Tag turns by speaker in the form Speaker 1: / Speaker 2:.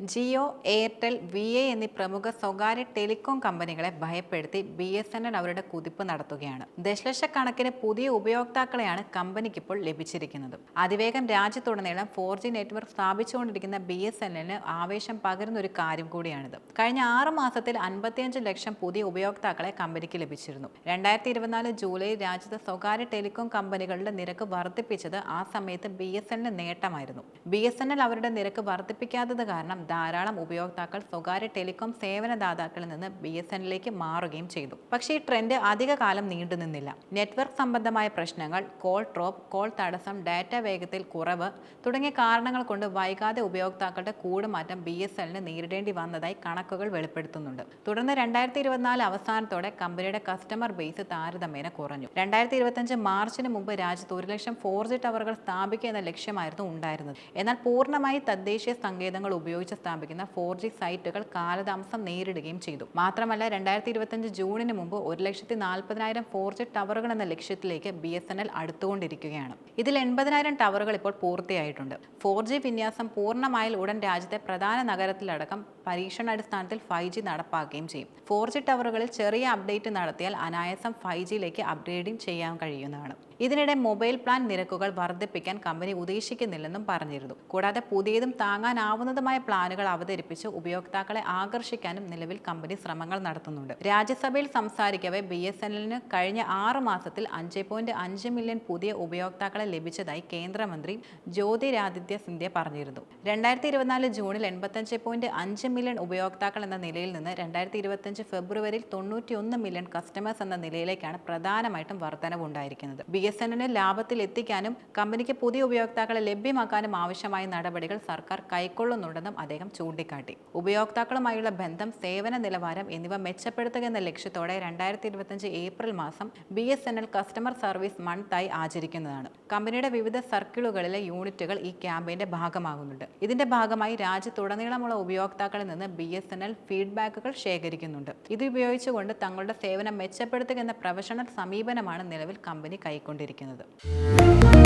Speaker 1: Jio Airtel V A എന്നീ പ്രമുഖ സ്വകാര്യ ടെലികോം കമ്പനികളെ ഭയപ്പെടുത്തി ബി എസ് എൻ എൽ അവരുടെ കുതിപ്പ് നടത്തുകയാണ്. ദശലക്ഷക്കണക്കിന് പുതിയ ഉപയോക്താക്കളെയാണ് കമ്പനിക്ക് ഇപ്പോൾ ലഭിച്ചിരിക്കുന്നത്. അതിവേഗം രാജ്യത്തുടനീളം ഫോർ ജി നെറ്റ്വർക്ക് സ്ഥാപിച്ചുകൊണ്ടിരിക്കുന്ന ബി എസ് എൻ എല്ലിന് ആവേശം പകരുന്ന ഒരു കാര്യം കൂടിയാണിത്. കഴിഞ്ഞ ആറ് മാസത്തിൽ അൻപത്തിയഞ്ച് ലക്ഷം പുതിയ ഉപയോക്താക്കളെ കമ്പനിക്ക് ലഭിച്ചിരുന്നു. രണ്ടായിരത്തി ഇരുപത്തിനാല് ജൂലൈ രാജ്യത്തെ സ്വകാര്യ ടെലികോം കമ്പനികളുടെ നിരക്ക് വർദ്ധിപ്പിച്ചത് ആ സമയത്ത് ബി എസ് എല്ലിന് നേട്ടമായിരുന്നു. ബി എസ് എൻ എൽ അവരുടെ നിരക്ക് വർദ്ധിപ്പിക്കാത്തത് കാരണം ധാരാളം ഉപയോക്താക്കൾ സ്വകാര്യ ടെലികോം സേവനദാതാക്കളിൽ നിന്ന് ബി എസ് എന്നിലേക്ക് മാറുകയും ചെയ്തു. പക്ഷേ ഈ ട്രെൻഡ് അധികകാലം നീണ്ടുനിന്നില്ല നെറ്റ്വർക്ക് സംബന്ധമായ പ്രശ്നങ്ങൾ കോൾ ഡ്രോപ്പ് കോൾ തടസ്സം ഡാറ്റ വേഗത്തിൽ കുറവ് തുടങ്ങിയ കാരണങ്ങൾ കൊണ്ട് വൈകാതെ ഉപയോക്താക്കളുടെ കൂടുമാറ്റം ബി എസ് എല്ലിന് നേരിടേണ്ടി വന്നതായി കണക്കുകൾ വെളിപ്പെടുത്തുന്നുണ്ട്. തുടർന്ന് രണ്ടായിരത്തി ഇരുപത്തിനാല് അവസാനത്തോടെ കമ്പനിയുടെ കസ്റ്റമർ ബേസ് താരതമ്യേന കുറഞ്ഞു. രണ്ടായിരത്തി ഇരുപത്തഞ്ച് മാർച്ചിന് മുമ്പ് രാജ്യത്ത് ഒരു ലക്ഷം ഫോർ ജി ടവറുകൾ സ്ഥാപിക്കുക എന്ന ലക്ഷ്യമായിരുന്നു ഉണ്ടായിരുന്നത്. എന്നാൽ പൂർണമായി തദ്ദേശീയ സങ്കേതങ്ങൾ ഉപയോഗിച്ച് സ്ഥാപിക്കുന്ന ഫോർ ജി സൈറ്റുകൾ കാലതാമസം നേരിടുകയും ചെയ്തു. മാത്രമല്ല രണ്ടായിരത്തി ഇരുപത്തഞ്ച് ജൂണിന് മുമ്പ് ഒരു ലക്ഷത്തി നാൽപ്പതിനായിരം ഫോർ ജി ടവറുകൾ എന്ന ലക്ഷ്യത്തിലേക്ക് ബി എസ് എൻ എൽ അടുത്തുകൊണ്ടിരിക്കുകയാണ്. ഇതിൽ എൺപതിനായിരം ടവറുകൾ ഇപ്പോൾ പൂർത്തിയായിട്ടുണ്ട്. ഫോർ ജി വിന്യാസം പൂർണമായാൽ ഉടൻ രാജ്യത്തെ പ്രധാന നഗരത്തിലടക്കം പരീക്ഷണാടിസ്ഥാനത്തിൽ ഫൈവ് ജി നടപ്പാക്കുകയും ചെയ്യും. ഫോർ ജി ടവറുകളിൽ ചെറിയ അപ്ഡേറ്റ് നടത്തിയാൽ അനായാസം ഫൈവ് ജിയിലേക്ക് അപ്ഗ്രേഡിംഗ് ചെയ്യാൻ കഴിയുന്നതാണ്. ഇതിനിടെ മൊബൈൽ പ്ലാൻ നിരക്കുകൾ വർദ്ധിപ്പിക്കാൻ കമ്പനി ഉദ്ദേശിക്കുന്നില്ലെന്നും പറഞ്ഞിരുന്നു. കൂടാതെ പുതിയതും താങ്ങാനാവുന്നതുമായ പ്ലാനുകൾ അവതരിപ്പിച്ച് ഉപയോക്താക്കളെ ആകർഷിക്കാനും നിലവിൽ കമ്പനി ശ്രമങ്ങൾ നടത്തുന്നുണ്ട്. രാജ്യസഭയിൽ സംസാരിക്കവേ ബി എസ് എൻ കഴിഞ്ഞ ആറ് മാസത്തിൽ അഞ്ച് പോയിന്റ് അഞ്ച് മില്യൺ പുതിയ ഉപയോക്താക്കളെ ലഭിച്ചതായി കേന്ദ്രമന്ത്രി ജ്യോതിരാദിത്യ സിന്ധ്യ പറഞ്ഞിരുന്നു. രണ്ടായിരത്തി ഇരുപത്തിനാല് ജൂണിൽ എൺപത്തഞ്ച് പോയിന്റ് അഞ്ച് മില്യൺ ഉപയോക്താക്കൾ എന്ന നിലയിൽ നിന്ന് രണ്ടായിരത്തി ഇരുപത്തഞ്ച് ഫെബ്രുവരിയിൽ തൊണ്ണൂറ്റിയൊന്ന് മില്യൺ കസ്റ്റമേഴ്സ് എന്ന നിലയിലേക്കാണ് പ്രധാനമായിട്ടും വർധനവുണ്ടായിരിക്കുന്നത്. ബി എസ് എൻ ലാഭത്തിൽ എത്തിക്കാനും കമ്പനിക്ക് പുതിയ ഉപയോക്താക്കളെ ലഭ്യമാക്കാനും ആവശ്യമായ നടപടികൾ സർക്കാർ കൈക്കൊള്ളുന്നുണ്ടെന്നും അദ്ദേഹം ചൂണ്ടിക്കാട്ടി. ഉപയോക്താക്കളുമായുള്ള ബന്ധം സേവന നിലവാരം എന്നിവ മെച്ചപ്പെടുത്തുക എന്ന ലക്ഷ്യത്തോടെ രണ്ടായിരത്തി ഇരുപത്തഞ്ച് ഏപ്രിൽ മാസം B S N L customer service മന്തായി ആചരിക്കുന്നതാണ്. കമ്പനിയുടെ വിവിധ സർക്കിളുകളിലെ യൂണിറ്റുകൾ ഈ ക്യാമ്പയിന്റെ ഭാഗമാകുന്നുണ്ട്. ഇതിന്റെ ഭാഗമായി രാജ്യത്തുടനീളമുള്ള ഉപയോക്താക്കളിൽ നിന്ന് ബി എസ് എൻ എൽ ഫീഡ്ബാക്കുകൾ ശേഖരിക്കുന്നുണ്ട്. ഇത് ഉപയോഗിച്ചുകൊണ്ട് തങ്ങളുടെ സേവനം മെച്ചപ്പെടുത്തുക എന്ന പ്രൊഫഷണൽ സമീപനമാണ് നിലവിൽ കമ്പനി കൈക്കൊണ്ടിരിക്കുന്നത്